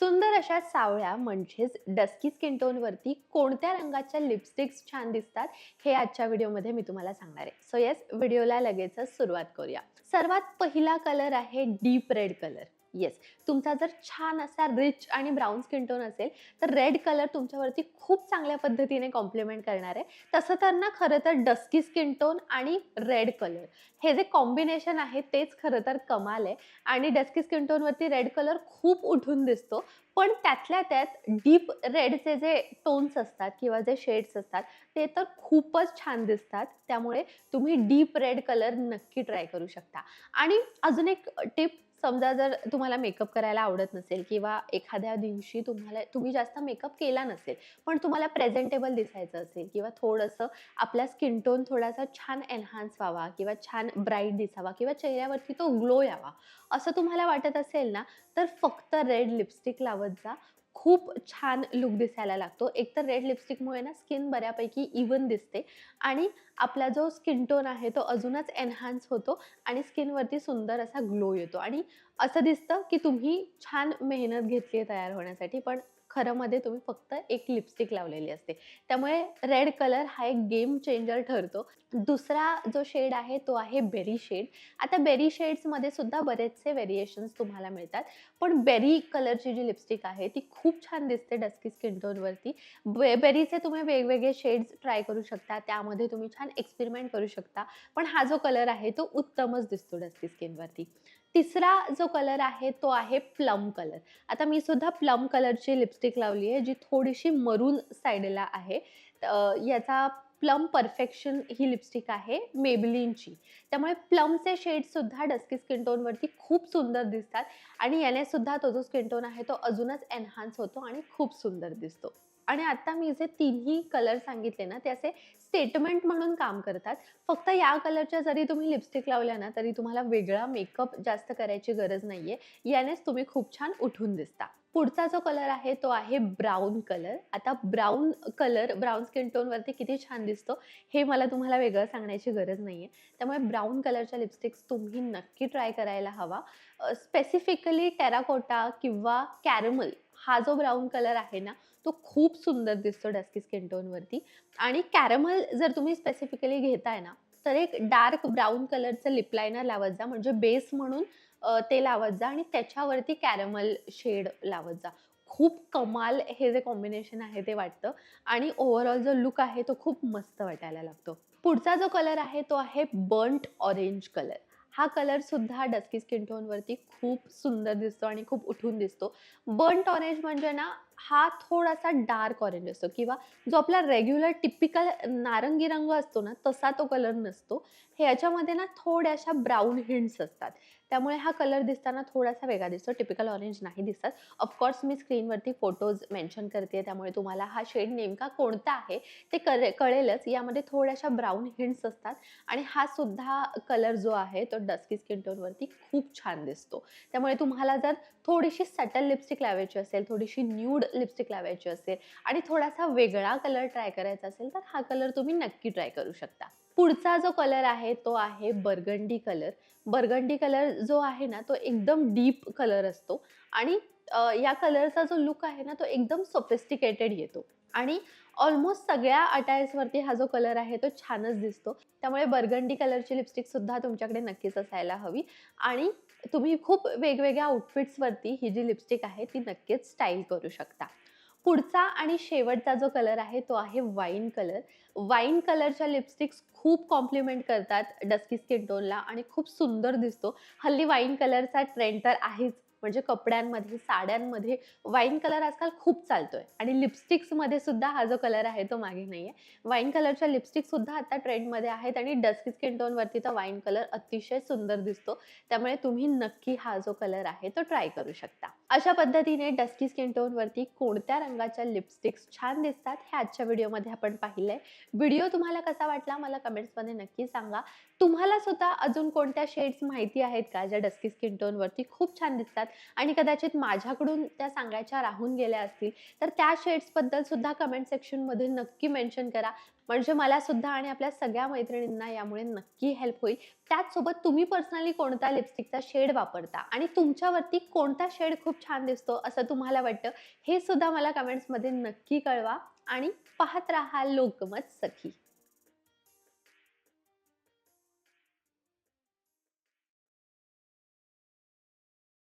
सुंदर अशा सावळ्या म्हणजेच डस्की स्किन टोनवरती कोणत्या रंगाच्या लिपस्टिक्स छान दिसतात हे आजच्या व्हिडिओमध्ये मी तुम्हाला सांगणार आहे. सो येस व्हिडिओला लगेचच सुरुवात करूया. सर्वात पहिला कलर आहे डीप रेड कलर येस तुमचा जर छान असा रिच आणि ब्राऊन स्किन टोन असेल तर रेड कलर तुमच्यावरती खूप चांगल्या पद्धतीने कॉम्प्लिमेंट करणार आहे. तसं तर ना खरं तर डस्की स्किन टोन आणि रेड कलर हे जे कॉम्बिनेशन आहे तेच खरं तर कमाल आहे. आणि डस्की स्किन टोनवरती रेड कलर खूप उठून दिसतो. पण त्यातल्या त्यात डीप रेडचे जे टोन्स असतात किंवा जे शेड्स असतात ते तर खूपच छान दिसतात. त्यामुळे तुम्ही डीप रेड कलर नक्की ट्राय करू शकता. आणि अजून एक टिप समजा जर तुम्हाला मेकअप करायला आवडत नसेल किंवा एखाद्या दिवशी तुम्हाला तुम्ही जास्त मेकअप केला नसेल पण तुम्हाला प्रेझेंटेबल दिसायचं असेल किंवा थोडंसं आपला स्किन टोन थोडासा छान एन्हान्स व्हावा किंवा छान ब्राईट दिसावा किंवा चेहऱ्यावरती तो ग्लो यावा असं तुम्हाला वाटत असेल ना तर फक्त रेड लिपस्टिक लावत जा. खूप छान लुक दिसायला लागतो. एक तर रेड लिपस्टिकमुळे ना स्किन बऱ्यापैकी इवन दिसते आणि आपला जो स्किन टोन आहे तो अजूनच एन्हान्स होतो आणि स्किनवरती सुंदर असा ग्लो येतो. आणि असं दिसतं की तुम्ही छान मेहनत घेतली आहे तयार होण्यासाठी पण खरंमध्ये तुम्ही फक्त एक लिपस्टिक लावलेली असते. त्यामुळे रेड कलर हा एक गेम चेंजर ठरतो. दुसरा जो शेड आहे तो आहे बेरी शेड आता बेरी शेड्समध्ये सुद्धा बरेचसे व्हेरिएशन्स तुम्हाला मिळतात. पण बेरी कलरची जी लिपस्टिक आहे ती खूप छान दिसते डस्की स्किन टोनवरती बे बेरीचे तुम्ही वेगवेगळे शेड्स ट्राय करू शकता. त्यामध्ये तुम्ही छान एक्सपेरिमेंट करू शकता. पण हा जो कलर आहे तो उत्तमच दिसतो डस्की स्किनवरती तिसरा जो कलर आहे तो आहे प्लम कलर आता मी सुद्धा प्लम कलरची लिपस्टिक लावली आहे जी थोडीशी मरून साईडला आहे. याचा प्लम परफेक्शन ही लिपस्टिक आहे मेबलिनची त्यामुळे प्लमचे शेड्ससुद्धा डस्की स्किन टोनवरती खूप सुंदर दिसतात. आणि याने सुद्धा तो जो स्किन टोन आहे तो अजूनच एनहान्स होतो आणि खूप सुंदर दिसतो. आणि आता मी जे तिन्ही कलर सांगितले ना ते असे स्टेटमेंट म्हणून काम करतात. फक्त या कलरच्या जरी तुम्ही लिपस्टिक लावल्या ना तरी तुम्हाला वेगळा मेकअप जास्त करायची गरज नाही आहे यानेच तुम्ही खूप छान उठून दिसता. पुढचा जो कलर आहे तो आहे ब्राऊन कलर आता ब्राऊन कलर ब्राऊन स्किन टोनवरती किती छान दिसतो हे मला तुम्हाला वेगळं सांगण्याची गरज नाही आहे त्यामुळे ब्राऊन कलरच्या लिपस्टिक्स तुम्ही नक्की ट्राय करायला हवा. स्पेसिफिकली टेराकोटा किंवा कॅरमल हा जो ब्राऊन कलर आहे ना तो खूप सुंदर दिसतो डस्की स्किन टोनवरती आणि कॅरमल जर तुम्ही स्पेसिफिकली घेताय ना तर एक डार्क ब्राऊन कलरचं लिप लायनर लावत जा म्हणजे बेस म्हणून ते लावत जा आणि त्याच्यावरती कॅरमल शेड लावत जा. खूप कमाल हे जे कॉम्बिनेशन आहे ते वाटतं आणि ओव्हरऑल जो लुक आहे तो खूप मस्त वाटायला लागतो. पुढचा जो कलर आहे तो आहे बर्ंट ऑरेंज कलर हा कलर सुद्धा डस्की स्किन टोनवरती खूप सुंदर दिसतो आणि खूप उठून दिसतो. बर्ंट ऑरेंज म्हणजे ना हा थोडासा डार्क ऑरेंज असतो किंवा जो आपला रेग्युलर टिपिकल नारंगी रंग असतो ना तसा तो कलर नसतो. हे याच्यामध्ये ना थोड्याशा ब्राऊन हिंट्स असतात. त्यामुळे हा कलर दिसताना थोडासा वेगळा दिसतो. टिपिकल ऑरेंज नाही दिसत. ऑफकोर्स मी स्क्रीनवरती फोटोज मेन्शन करते त्यामुळे तुम्हाला हा शेड नेमका कोणता आहे ते करे कळेलच. यामध्ये थोड्याशा ब्राऊन हिंट्स असतात आणि हा सुद्धा कलर जो आहे तो डस्की स्किन टोनवरती खूप छान दिसतो. त्यामुळे तुम्हाला जर थोडीशी सटल लिपस्टिक लावायची असेल थोडीशी न्यूड लिपस्टिक लावायची असेल आणि थोडासा वेगळा कलर ट्राय करायचा असेल तर हा कलर तुम्ही नक्की ट्राय करू शकता. पुढचा जो कलर आहे तो आहे बर्गंडी कलर बर्गंडी कलर जो आहे ना तो एकदम डीप कलर असतो आणि या कलरचा जो लुक आहे ना तो एकदम सोफिस्टिकेटेड येतो. आणि ऑलमोस्ट सगळ्या अटायर्सवरती हा जो कलर आहे तो छानच दिसतो. त्यामुळे बर्गंडी कलरची लिपस्टिकसुद्धा तुमच्याकडे नक्कीच असायला हवी. आणि तुम्ही खूप वेगवेगळ्या आउटफिट्सवरती ही जी लिपस्टिक आहे ती नक्कीच स्टाईल करू शकता. पुढचा आणि शेवटचा जो कलर आहे तो आहे वाईन कलर वाईन कलरच्या लिपस्टिक्स खूप कॉम्प्लिमेंट करतात डस्की स्किन टोनला आणि खूप सुंदर दिसतो. हल्ली वाईन कलरचा ट्रेंड तर आहेच. म्हणजे कपड्यांमध्ये साड्यांमध्ये वाईन कलर आजकाल खूप चालतोय. आणि लिपस्टिक्समध्ये सुद्धा हा जो कलर आहे तो मागे नाही आहे वाईन कलरच्या लिपस्टिकसुद्धा आता ट्रेंडमध्ये आहेत आणि डस्की स्किन टोनवरती तर वाईन कलर अतिशय सुंदर दिसतो. त्यामुळे तुम्ही नक्की हा जो कलर आहे तो ट्राय करू शकता. अशा पद्धतीने डस्की स्किन टोनवरती कोणत्या रंगाच्या लिपस्टिक्स छान दिसतात हे आजच्या व्हिडिओमध्ये आपण पाहिलंय. व्हिडिओ तुम्हाला कसा वाटला मला कमेंट्समध्ये नक्की सांगा. तुम्हाला सुद्धा अजून कोणत्या शेड्स माहिती आहेत का ज्या डस्की स्किन टोनवरती खूप छान दिसतात? आणि कदाचित माझ्याकडून त्या सांगायच्या राहून गेल्या असतील तर त्या शेड्सबद्दल सुद्धा कमेंट सेक्शनमध्ये नक्की मेन्शन करा. म्हणजे मला सुद्धा आणि आपल्या सगळ्या मैत्रिणींना यामुळे नक्की हेल्प होईल. त्याचसोबत तुम्ही पर्सनली कोणता लिपस्टिकचा शेड वापरता? आणि तुमच्यावरती कोणता शेड खूप छान दिसतो असं तुम्हाला वाटतं? हे सुद्धा मला कमेंट्समध्ये नक्की कळवा. आणि पाहत राहा लोकमत सखी.